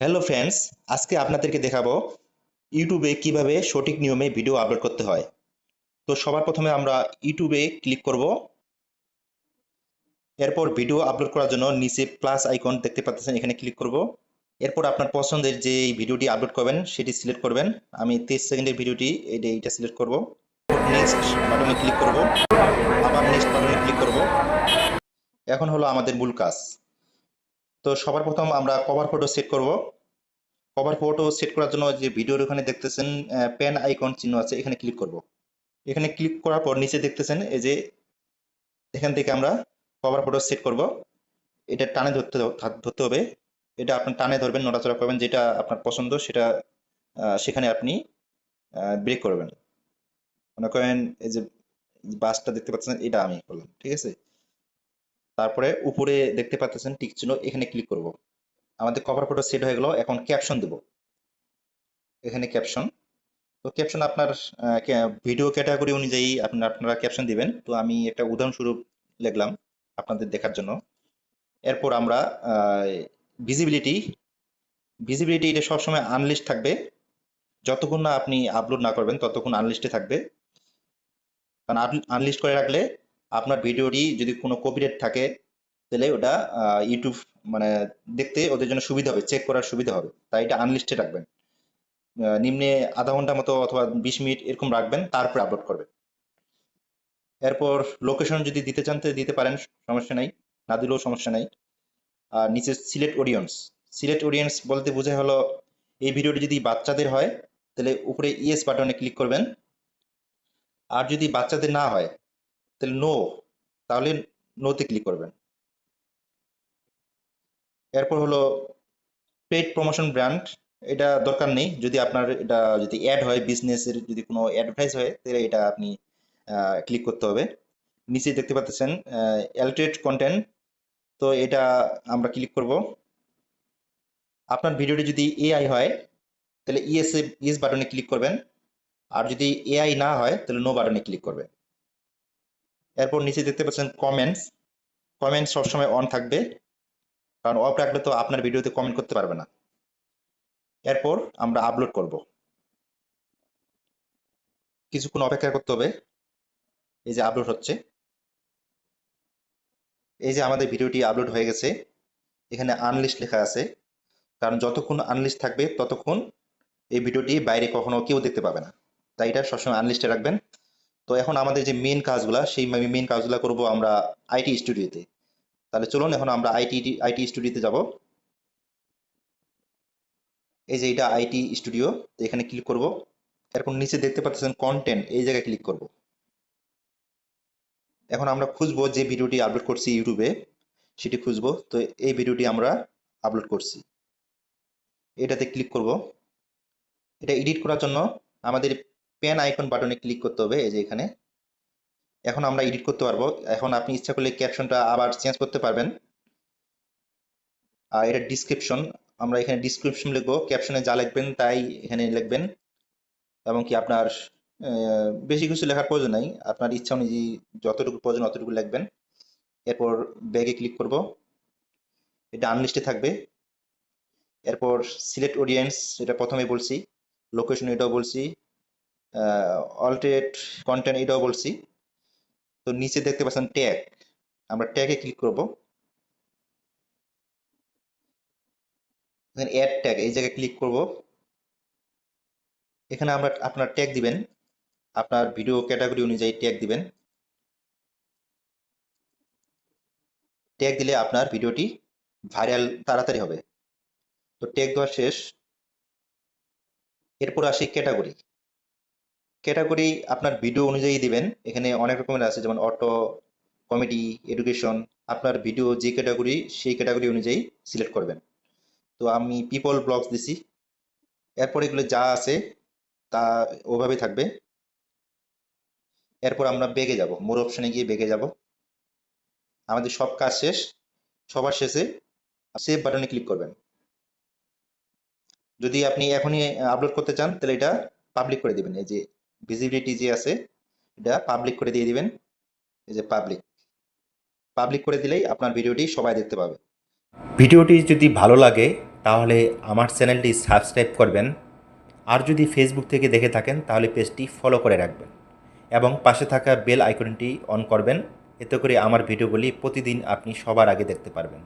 Hello friends আজকে আপনাদেরকে দেখাবো ইউটিউবে কীভাবে সঠিক নিয়মে ভিডিও আপলোড করতে হয়। তো সবার প্রথমে আমরা ইউটিউবে ক্লিক করব। এরপর ভিডিও আপলোড করার জন্য নিচে প্লাস আইকন দেখতে পাচ্ছেন, এখানে ক্লিক করব। এরপর আপনার পছন্দের যে ভিডিওটি আপলোড করবেন, সেটি সিলেক্ট করবেন। আমি তেইশ সেকেন্ডের ভিডিওটি এটা এইটা সিলেক্ট করব। নেক্সট বাটনে ক্লিক করব। আবার নেক্সট বাটনে ক্লিক করব। এখন হলো আমাদের মূল কাজ। তো সবার প্রথম আমরা কভার ফটো সেট করব। কভার ফটো সেট করার জন্য যে ভিডিওর ওখানে দেখতেছেন পেন আইকন চিহ্ন আছে, এখানে ক্লিক করব। এখানে ক্লিক করার পর নিচে দেখতেছেন, এই যে এখান থেকে আমরা কভার ফটো সেট করব। এটা টানে ধরতে ধরতে হবে। এটা আপনি টানে ধরবেন, নড়াচড়া করবেন, যেটা আপনার পছন্দ, সেটা সেখানে আপনি ব্রেক করবেন। মনে করেন এই যে বাসটা দেখতে পাচ্ছেন, এটা আমি করলাম, ঠিক আছে? তারপরে উপরে দেখতে পাচ্ছেন টিক চিহ্ন, এখানে ক্লিক করব। আমাদের কভার ফটো সেট হয়ে গেল, এখন ক্যাপশন দেব। এখানে ক্যাপশন তো ক্যাপশন আপনার ভিডিও ক্যাটাগরি অনুযায়ী আপনার আপনারা ক্যাপশন দিবেন। তো আমি একটা উদাহরণস্বরূপ লিখলাম আপনাদের দেখার জন্য। এরপর আমরা ভিজিবিলিটি ভিজিবিলিটি এটা সবসময় আনলিস্ট থাকবে। যতক্ষণ না আপনি আপলোড না করবেন, ততক্ষণ আনলিস্টে থাকবে। কারণ আনলিস্ট করে রাখলে আপনার ভিডিওটি যদি কোনো কপিরাইট থাকে, তাহলে ওটা ইউটিউব মানে দেখতে ওদের জন্য সুবিধা হবে চেক করার সুবিধা হবে। তাই এটা আনলিস্টে রাখবেন। নিম্নে আধা ঘণ্টা মতো অথবা বিশ মিনিট এরকম রাখবেন, তারপরে আপলোড করবেন। এরপর লোকেশন যদি দিতে চান তো দিতে পারেন, সমস্যা নাই। না দিলেও সমস্যা নাই। আর নিচে সিলেক্ট অডিয়েন্স সিলেক্ট অডিয়েন্স বলতে বোঝায় হলো, এই ভিডিওটি যদি বাচ্চাদের হয়, তাহলে উপরে ইয়েস বাটনে ক্লিক করবেন। আর যদি বাচ্চাদের না হয় তাহলে নো তাহলে নোতে ক্লিক করবেন। এরপর হলো পেড প্রমোশন ব্র্যান্ড এটা দরকার নেই। যদি আপনার এটা যদি অ্যাড হয় বিজনেসের যদি কোনো অ্যাডভার্টাইজ হয়, তাহলে এটা আপনি ক্লিক করতে হবে। নিচে দেখতে পাচ্ছেন অ্যালট্রেট কন্টেন্ট তো এটা আমরা ক্লিক করব। আপনার ভিডিওটি যদি এআই হয়, তাহলে ইএস ইএস বাটনে ক্লিক করবেন। আর যদি এআই না হয়, তাহলে নো বাটনে ক্লিক করবেন। এরপর নিচে দেখতে পাচ্ছেন কমেন্টস কমেন্টস সবসময় অন থাকবে। কারণ অফ রাখলে তো আপনার ভিডিওতে কমেন্ট করতে পারবে না। এরপর আমরা আপলোড করব। কিছুক্ষণ অপেক্ষা করতে হবে। এই যে আপলোড হচ্ছে। এই যে আমাদের ভিডিওটি আপলোড হয়ে গেছে। এখানে আনলিস্ট লেখা আছে। কারণ যতক্ষণ আনলিস্ট থাকবে, ততক্ষণ এই ভিডিওটি বাইরে কখনো কেউ দেখতে পাবে না। তাই এটা সবসময় আনলিস্টে রাখবেন। তো এখন আমাদের যে মেন কাজগুলা, সেই মেন কাজগুলা করব আমরা আইটি স্টুডিওতে তাহলে চলুন, এখন আমরা আইটি আইটি স্টুডিওতে যাব। এই যে এটা আইটি স্টুডিও তো এখানে ক্লিক করব। এরপর নিচে দেখতে পাচ্ছেন কন্টেন্ট এই জায়গায় ক্লিক করব। এখন আমরা খুঁজবো যে ভিডিওটি আপলোড করছি ইউটিউবে সেটি খুঁজবো। তো এই ভিডিওটি আমরা আপলোড করছি। এটাতে ক্লিক করব। এটা এডিট করার জন্য আমাদের পেন আইকন বাটনে ক্লিক করতে হবে, এই যে এখানে। এখন আমরা এডিট করতে পারব। এখন আপনি ইচ্ছা করলে ক্যাপশনটা আবার চেঞ্জ করতে পারবেন। আর এটা ডিসক্রিপশন আমরা এখানে ডিসক্রিপশন লিখব। ক্যাপশনে যা লিখবেন তাই এখানে লিখবেন। এবং কি আপনার বেশি কিছু লেখার প্রয়োজন নাই। আপনার ইচ্ছা অনুযায়ী যতটুকু প্রয়োজন অতটুকু লিখবেন। এরপর ব্যাগে ক্লিক করব। এটা আনলিস্টে থাকবে। এরপর সিলেক্ট অডিয়েন্স এটা প্রথমে বলছি। লোকেশন এটাও বলছি। অল্টারেট কন্টেন্ট এটাও বলছি। তো নিচে দেখতে পাচ্ছেন ট্যাগ আমরা ট্যাগে ক্লিক করব। অ্যাড ট্যাগ এই জায়গায় ক্লিক করব। এখানে আমরা আপনার ট্যাগ দিবেন। আপনার ভিডিও ক্যাটাগরি অনুযায়ী ট্যাগ দিবেন। ট্যাগ দিলে আপনার ভিডিওটি ভাইরাল তাড়াতাড়ি হবে। তো ট্যাগ দেওয়া শেষ। এরপর আসি ক্যাটাগরি ক্যাটাগরি আপনার ভিডিও অনুযায়ী দিবেন। এখানে অনেক রকমের আছে, যেমন অটো কমেডি এডুকেশন আপনার ভিডিও যে ক্যাটাগরি সেই ক্যাটাগরি অনুযায়ী সিলেক্ট করবেন। তো আমি পিপল ব্লগস দিছি। এরপর এগুলো যা আছে, তা ওভাবে থাকবে। এরপর আমরা বেগে যাব। মোর অপশনে গিয়ে বেগে যাব। আমাদের সব কাজ শেষ। সবার শেষে সেভ বাটনে ক্লিক করবেন। যদি আপনি এখনই আপলোড করতে চান, তাহলে এটা পাবলিক করে দিবেন। এই যে ভিজিবিলিটি যে আছে, এটা পাবলিক করে দিয়ে দিবেন। এই যে পাবলিক পাবলিক করে দিলেই আপনার ভিডিওটি সবাই দেখতে পাবে। ভিডিওটি যদি ভালো লাগে, তাহলে আমার চ্যানেলটি সাবস্ক্রাইব করবেন। আর যদি ফেসবুক থেকে দেখে থাকেন, তাহলে পেজটি ফলো করে রাখবেন। এবং পাশে থাকা বেল আইকনটি অন করবেন। এতে করে আমার ভিডিওগুলি প্রতিদিন আপনি সবার আগে দেখতে পারবেন।